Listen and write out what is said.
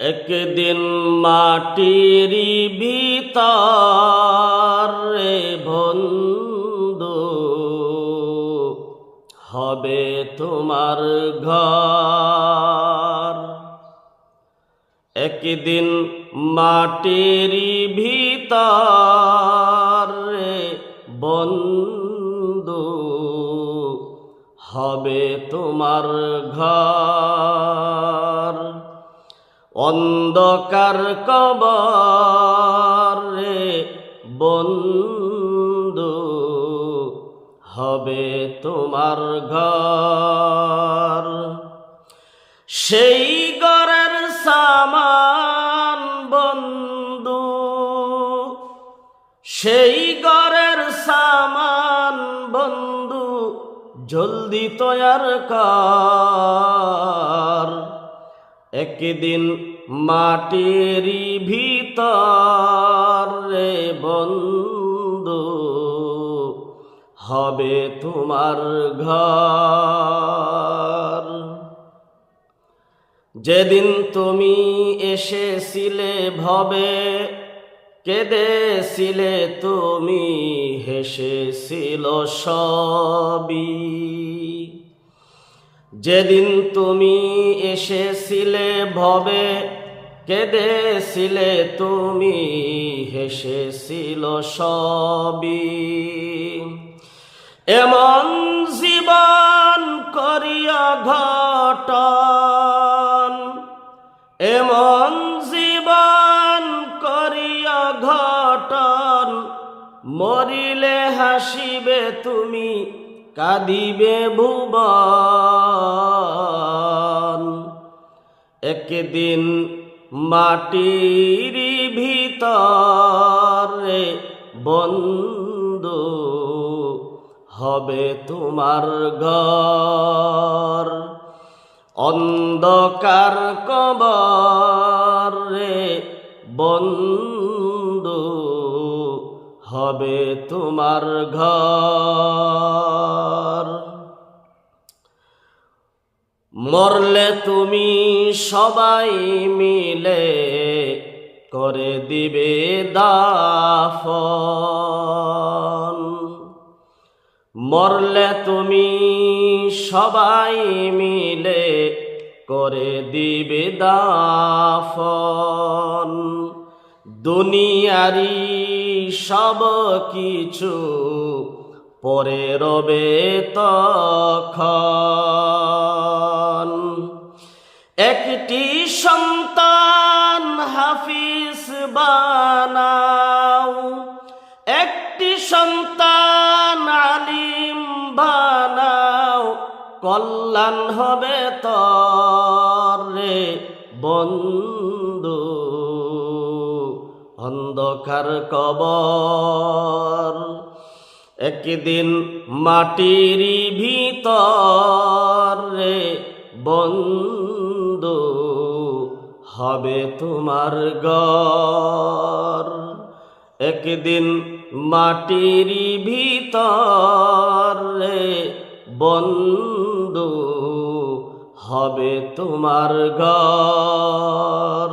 একদিন মাটির ভিতর রে বন্ধু, হবে তোমার ঘর। একদিন মাটির ভিতর রে বন্ধু, হবে তোমার ঘর। অন্ধকার কবর রে বন্ধু হবে তোমার ঘর। সেই ঘরের সামান বন্ধু, সেই ঘরের সামান বন্ধু জলদি তৈয়ার কর। একদিন মাটির ভিতর রে বন্ধু, হবে তোমার ঘর। যেদিন তুমি এসেছিলে ভবে, কেঁদেছিলে তুমি, হেসেছিল সবই। যেদিন তুমি এসেছিলে ভবে, কেঁদেছিলে তুমি, হেসেছিল সবই। এমন জীবন করিয়া ঘটন, এমন জীবন করিয়া ঘটন, মরিলে হাসিবে তুমি কাঁদিবে ভুবন। একদিন মাটির ভিতরে বন্ধু হবে তোমার ঘর। অন্ধকার কবর বন্ধু হবে তোমার ঘর। মরলে তুমি সবাই মিলে করে দিবে দাফন। মরলে তুমি সবাই মিলে করে দিবে দাফন। দুনিয়ারি সব কিছু পরে রবে তখন। একটি সন্তান হাফিজ বানাও, একটি সন্তান আলিম বানাও, কল্যাণ হবে তরে বন্ধু। অন্ধকার কবর, একদিন মাটির ভিতরে বন্ধু হবে তোমার ঘর। একদিন মাটির ভিতরে বন্ধু হবে তোমার ঘর।